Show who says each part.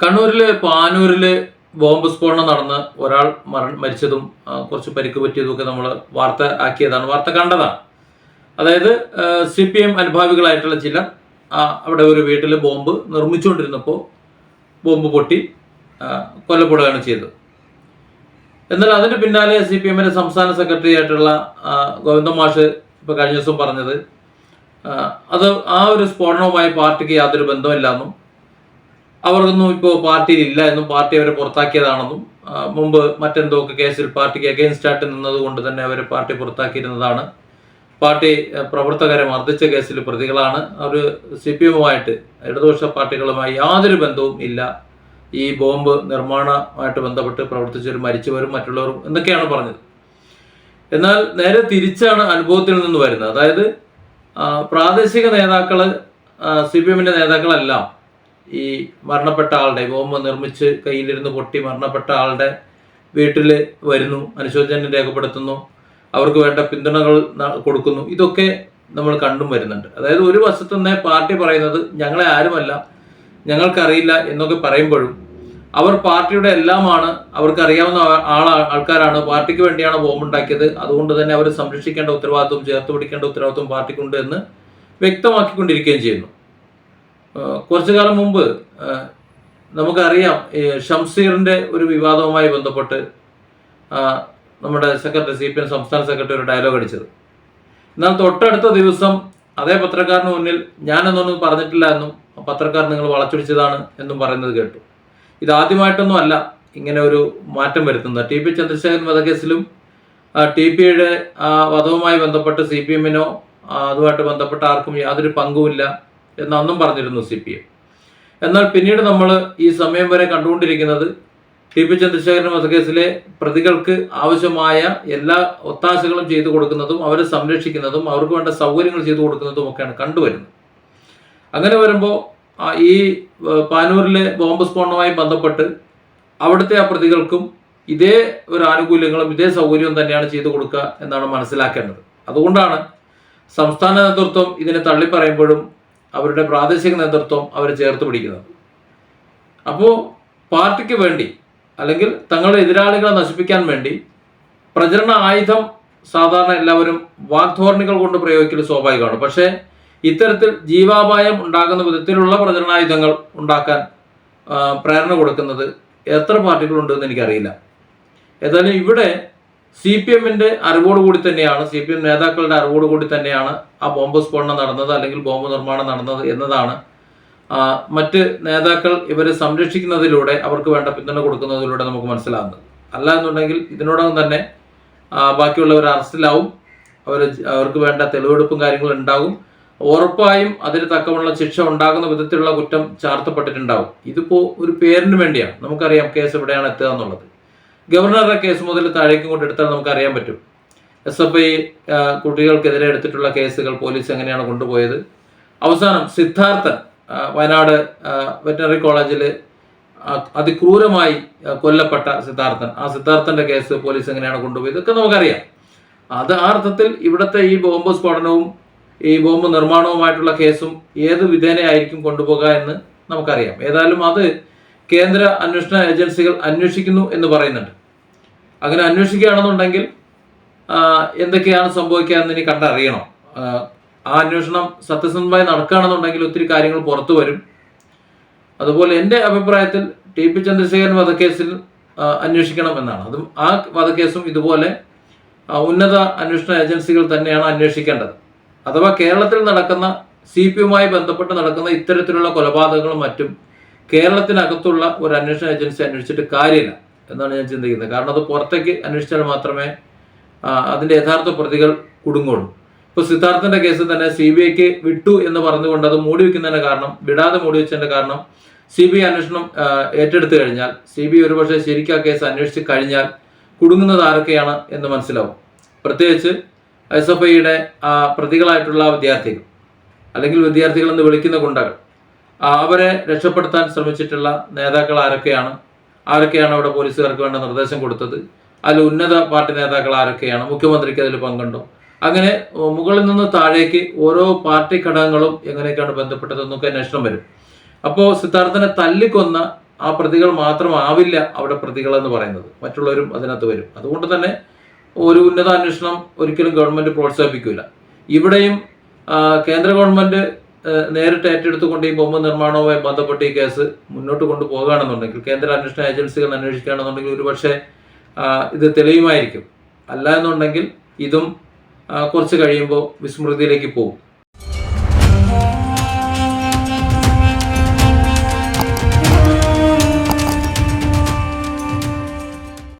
Speaker 1: കണ്ണൂരിൽ പാനൂരിൽ ബോംബ് സ്ഫോടനം നടന്ന് ഒരാൾ മര മരിച്ചതും കുറച്ച് പരിക്ക് പറ്റിയതും ഒക്കെ നമ്മൾ വാർത്ത ആക്കിയതാണ്. വാർത്ത കണ്ടതാണ്. അതായത് സി പി എം അനുഭാവികളായിട്ടുള്ള ചിലർ അവിടെ ഒരു വീട്ടിൽ ബോംബ് നിർമ്മിച്ചുകൊണ്ടിരുന്നപ്പോൾ ബോംബ് പൊട്ടി കൊല്ലപ്പെടുകയാണ് ചെയ്തത്. എന്നാൽ അതിന് പിന്നാലെ സി പി എമ്മിന്റെ സംസ്ഥാന സെക്രട്ടറി ആയിട്ടുള്ള ഗോവിന്ദ മാഷ് ഇപ്പൊ കഴിഞ്ഞ ദിവസം പറഞ്ഞത് അത് ആ ഒരു സ്ഫോടനവുമായി പാർട്ടിക്ക് യാതൊരു ബന്ധമില്ലെന്നും അവർക്കൊന്നും ഇപ്പോൾ പാർട്ടിയിലില്ല എന്നും പാർട്ടി അവരെ പുറത്താക്കിയതാണെന്നും മുമ്പ് മറ്റെന്തോ ഒക്കെ കേസിൽ പാർട്ടിക്ക് അഗെയിൻസ്റ്റ് ആയിട്ട് നിന്നതുകൊണ്ട് തന്നെ അവരെ പാർട്ടി പുറത്താക്കിയിരുന്നതാണ്. പാർട്ടി പ്രവർത്തകരെ മർദ്ദിച്ച കേസിൽ പ്രതികളാണ്. അവർ സി പി എമ്മുമായിട്ട് ഇടതുപക്ഷ പാർട്ടികളുമായി യാതൊരു ബന്ധവും ഇല്ല. ഈ ബോംബ് നിർമ്മാണമായിട്ട് ബന്ധപ്പെട്ട് പ്രവർത്തിച്ചവരും മരിച്ചവരും മറ്റുള്ളവരും എന്നൊക്കെയാണ് പറഞ്ഞത്. എന്നാൽ നേരെ തിരിച്ചാണ് അനുഭവത്തിൽ നിന്ന് വരുന്നത്. അതായത് പ്രാദേശിക നേതാക്കൾ സി പി എമ്മിന്റെ നേതാക്കളെല്ലാം ഈ മരണപ്പെട്ട ആളുടെ ബോംബ് നിർമ്മിച്ച് കയ്യിലിരുന്ന് പൊട്ടി മരണപ്പെട്ട ആളുടെ വീട്ടിൽ വരുന്നു അനുശോചനം രേഖപ്പെടുത്തുന്നു അവർക്ക് വേണ്ട പിന്തുണകൾ കൊടുക്കുന്നു. ഇതൊക്കെ നമ്മൾ കണ്ടും വരുന്നുണ്ട്. അതായത് ഒരു വശത്തു നിന്നേ പാർട്ടി പറയുന്നത് ഞങ്ങളെ ആരുമല്ല ഞങ്ങൾക്കറിയില്ല എന്നൊക്കെ പറയുമ്പോഴും അവർ പാർട്ടിയുടെ എല്ലാമാണ് അവർക്ക് അറിയാവുന്ന ആളാ ആൾക്കാരാണ് പാർട്ടിക്ക് വേണ്ടിയാണ് ബോംബ് ഉണ്ടാക്കിയത്. അതുകൊണ്ട് തന്നെ അവർ സംരക്ഷിക്കേണ്ട ഉത്തരവാദിത്വം ചേർത്ത് പിടിക്കേണ്ട ഉത്തരവാദിത്വം പാർട്ടിക്കുണ്ട് എന്ന് വ്യക്തമാക്കിക്കൊണ്ടിരിക്കുകയും ചെയ്യുന്നു. കുറച്ചു കാലം മുമ്പ് നമുക്കറിയാം ഷംസീറിന്റെ ഒരു വിവാദവുമായി ബന്ധപ്പെട്ട് നമ്മുടെ സെക്രട്ടറി സി പി എം സംസ്ഥാന സെക്രട്ടറി ഒരു ഡയലോഗ് അടിച്ചത്. എന്നാൽ തൊട്ടടുത്ത ദിവസം അതേ പത്രക്കാരന് മുന്നിൽ ഞാനെന്നൊന്നും പറഞ്ഞിട്ടില്ല എന്നും പത്രക്കാർ നിങ്ങൾ വളച്ചൊടിച്ചതാണ് എന്നും പറയുന്നത് കേട്ടു. ഇത് ആദ്യമായിട്ടൊന്നും അല്ല ഇങ്ങനെ ഒരു മാറ്റം വരുത്തുന്നത്. ടി പി ചന്ദ്രശേഖരൻ വധക്കേസിലും ടി പിയുടെ വധവുമായി ബന്ധപ്പെട്ട് സി പി എമ്മിനോ അതുമായിട്ട് ബന്ധപ്പെട്ട ആർക്കും യാതൊരു പങ്കുമില്ല. എന്ന് അന്നും പറഞ്ഞിരുന്നു സി പി എം. എന്നാൽ പിന്നീട് നമ്മൾ ഈ സമയം വരെ കണ്ടുകൊണ്ടിരിക്കുന്നത് ടി പി ചന്ദ്രശേഖരൻ വധക്കേസിലെ പ്രതികൾക്ക് ആവശ്യമായ എല്ലാ ഒത്താശകളും ചെയ്തു കൊടുക്കുന്നതും അവരെ സംരക്ഷിക്കുന്നതും അവർക്ക് വേണ്ട സൗകര്യങ്ങൾ ചെയ്തു കൊടുക്കുന്നതും ഒക്കെയാണ് കണ്ടുവരുന്നത്. അങ്ങനെ വരുമ്പോൾ ഈ പാനൂരിലെ ബോംബ് സ്ഫോടനവുമായി ബന്ധപ്പെട്ട് അവിടുത്തെ ആ പ്രതികൾക്കും ഇതേ ഒരു ആനുകൂല്യങ്ങളും ഇതേ സൗകര്യവും തന്നെയാണ് ചെയ്തു കൊടുക്കുക എന്നാണ് മനസ്സിലാക്കേണ്ടത്. അതുകൊണ്ടാണ് സംസ്ഥാന നേതൃത്വം ഇതിനെ തള്ളിപ്പറയുമ്പോഴും അവരുടെ പ്രാദേശിക നേതൃത്വം അവരെ ചേർത്ത് പിടിക്കുന്നത്. അപ്പോൾ പാർട്ടിക്ക് വേണ്ടി അല്ലെങ്കിൽ തങ്ങളുടെ എതിരാളികളെ നശിപ്പിക്കാൻ വേണ്ടി പ്രചരണ ആയുധം സാധാരണ എല്ലാവരും വാഗ്ധോരണികൾ കൊണ്ട് പ്രയോഗിക്കൽ സ്വാഭാവികമാണ്. പക്ഷേ ഇത്തരത്തിൽ ജീവാപായം ഉണ്ടാകുന്ന വിധത്തിലുള്ള പ്രചരണായുധങ്ങൾ ഉണ്ടാക്കാൻ പ്രേരണ കൊടുക്കുന്നത് എത്ര പാർട്ടികളുണ്ടെന്ന് എനിക്കറിയില്ല. ഏതായാലും ഇവിടെ സി പി എമ്മിന്റെ അറിവോടുകൂടി തന്നെയാണ് സി പി എം നേതാക്കളുടെ അറിവോടുകൂടി തന്നെയാണ് ആ ബോംബ് സ്ഫോടനം നടന്നത് അല്ലെങ്കിൽ ബോംബ് നിർമ്മാണം നടന്നത് എന്നതാണ്. മറ്റ് നേതാക്കൾ ഇവരെ സംരക്ഷിക്കുന്നതിലൂടെ അവർക്ക് വേണ്ട പിന്തുണ കൊടുക്കുന്നതിലൂടെ നമുക്ക് മനസ്സിലാകുന്നത്. അല്ല എന്നുണ്ടെങ്കിൽ ഇതിനോടകം തന്നെ ബാക്കിയുള്ളവർ അറസ്റ്റിലാവും. അവർ അവർക്ക് വേണ്ട തെളിവെടുപ്പും കാര്യങ്ങളും ഉണ്ടാകും. ഉറപ്പായും അതിന് തക്കമുള്ള ശിക്ഷ ഉണ്ടാകുന്ന വിധത്തിലുള്ള കുറ്റം ചാർത്തപ്പെട്ടിട്ടുണ്ടാവും. ഇതിപ്പോ ഒരു പേരിന് വേണ്ടിയാണ്. നമുക്കറിയാം കേസ് എവിടെയാണ് എത്തുക എന്നുള്ളത്. ഗവർണറുടെ കേസ് മുതൽ താഴേക്ക് കൊണ്ടെടുത്താൽ നമുക്ക് അറിയാൻ പറ്റും. എസ് എഫ് ഐ കുട്ടികൾക്കെതിരെ എടുത്തിട്ടുള്ള കേസുകൾ പോലീസ് എങ്ങനെയാണ് കൊണ്ടുപോയത്? അവസാനം സിദ്ധാർത്ഥൻ വയനാട് വെറ്ററിനറി കോളേജിൽ അതിക്രൂരമായി കൊല്ലപ്പെട്ട സിദ്ധാർത്ഥൻ. ആ സിദ്ധാർത്ഥന്റെ കേസ് പോലീസ് എങ്ങനെയാണ് കൊണ്ടുപോയത്? ഇതൊക്കെ നമുക്കറിയാം. അത് ആ അർത്ഥത്തിൽ ഇവിടുത്തെ ഈ ബോംബ് സ്ഫോടനവും ഈ ബോംബ് നിർമ്മാണവുമായിട്ടുള്ള കേസും ഏത് വിധേനയായിരിക്കും കൊണ്ടുപോകുക എന്ന് നമുക്കറിയാം. ഏതായാലും അത് കേന്ദ്ര അന്വേഷണ ഏജൻസികൾ അന്വേഷിക്കുന്നു എന്ന് പറയുന്നുണ്ട്. അങ്ങനെ അന്വേഷിക്കുകയാണെന്നുണ്ടെങ്കിൽ എന്തൊക്കെയാണ് സംഭവിക്കുക എന്ന് ഇനി കണ്ടറിയണം. ആ അന്വേഷണം സത്യസന്ധമായി നടക്കുകയാണെന്നുണ്ടെങ്കിൽ ഒത്തിരി കാര്യങ്ങൾ പുറത്തു വരും. അതുപോലെ എന്റെ അഭിപ്രായത്തിൽ ടി പി ചന്ദ്രശേഖരൻ വധക്കേസിൽ അന്വേഷിക്കണം എന്നാണ്. അതും ആ വധക്കേസും ഇതുപോലെ ഉന്നത അന്വേഷണ ഏജൻസികൾ തന്നെയാണ് അന്വേഷിക്കേണ്ടത്. അഥവാ കേരളത്തിൽ നടക്കുന്ന സി പി യുമായി ബന്ധപ്പെട്ട് നടക്കുന്ന ഇത്തരത്തിലുള്ള കൊലപാതകങ്ങളും മറ്റും കേരളത്തിനകത്തുള്ള ഒരു അന്വേഷണ ഏജൻസി അന്വേഷിച്ചിട്ട് കാര്യമില്ല. എന്നാണ് ഞാൻ ചിന്തിക്കുന്നത്. കാരണം അത് പുറത്തേക്ക് അന്വേഷിച്ചാൽ മാത്രമേ അതിന്റെ യഥാർത്ഥ പ്രതികൾ കുടുങ്ങുള്ളൂ. ഇപ്പൊ സിദ്ധാർത്ഥന്റെ കേസ് തന്നെ സി ബി ഐക്ക് വിട്ടു എന്ന് പറഞ്ഞുകൊണ്ട് അത് മൂടി വെക്കുന്നതിന്റെ കാരണം വിടാതെ മൂടി വെച്ചതിന്റെ കാരണം സി ബി ഐ അന്വേഷണം ഏറ്റെടുത്തു കഴിഞ്ഞാൽ സി ബി ഐ ഒരുപക്ഷെ ശരിക്കും ആ കേസ് അന്വേഷിച്ച് കഴിഞ്ഞാൽ കുടുങ്ങുന്നത് ആരൊക്കെയാണ് എന്ന് മനസ്സിലാവും. പ്രത്യേകിച്ച് എസ് എഫ് ഐയുടെ പ്രതികളായിട്ടുള്ള വിദ്യാർത്ഥികൾ അല്ലെങ്കിൽ വിദ്യാർത്ഥികൾ എന്ന് വിളിക്കുന്ന ഗുണ്ടകൾ അവരെ രക്ഷപ്പെടുത്താൻ ശ്രമിച്ചിട്ടുള്ള നേതാക്കൾ ആരൊക്കെയാണ്? ആരൊക്കെയാണ് അവിടെ പോലീസുകാർക്ക് വേണ്ട നിർദ്ദേശം കൊടുത്തത്? അതിൽ ഉന്നത പാർട്ടി നേതാക്കൾ ആരൊക്കെയാണ്? മുഖ്യമന്ത്രിക്ക് അതിൽ പങ്കുണ്ടോ? അങ്ങനെ മുകളിൽ നിന്ന് താഴേക്ക് ഓരോ പാർട്ടി ഘടകങ്ങളും എങ്ങനെയൊക്കെയാണ് ബന്ധപ്പെട്ടതെന്നൊക്കെ അന്വേഷണം വരും. അപ്പോൾ സിദ്ധാർത്ഥനെ തല്ലിക്കൊന്ന ആ പ്രതികൾ മാത്രമാവില്ല അവിടെ പ്രതികളെന്ന് പറയുന്നത്. മറ്റുള്ളവരും അതിനകത്ത് വരും. അതുകൊണ്ട് തന്നെ ഒരു ഉന്നത അന്വേഷണം ഒരിക്കലും ഗവൺമെന്റ് പ്രോത്സാഹിപ്പിക്കില്ല ഇവിടെയും കേന്ദ്ര ഗവൺമെന്റ് ആ, നേരിട്ട് ഏറ്റെടുത്തുകൊണ്ട് ഈ ബൊമ്മ നിർമ്മാണവുമായി ബന്ധപ്പെട്ട് ഈ കേസ് മുന്നോട്ട് കൊണ്ടുപോകുകയാണെന്നുണ്ടെങ്കിൽ കേന്ദ്ര അന്വേഷണ ഏജൻസികൾ അന്വേഷിക്കുകയാണെന്നുണ്ടെങ്കിൽ ഒരുപക്ഷെ ഇത് തെളിയുമായിരിക്കും. അല്ല എന്നുണ്ടെങ്കിൽ ഇതും കുറച്ച് കഴിയുമ്പോൾ വിസ്മൃതിയിലേക്ക് പോകും.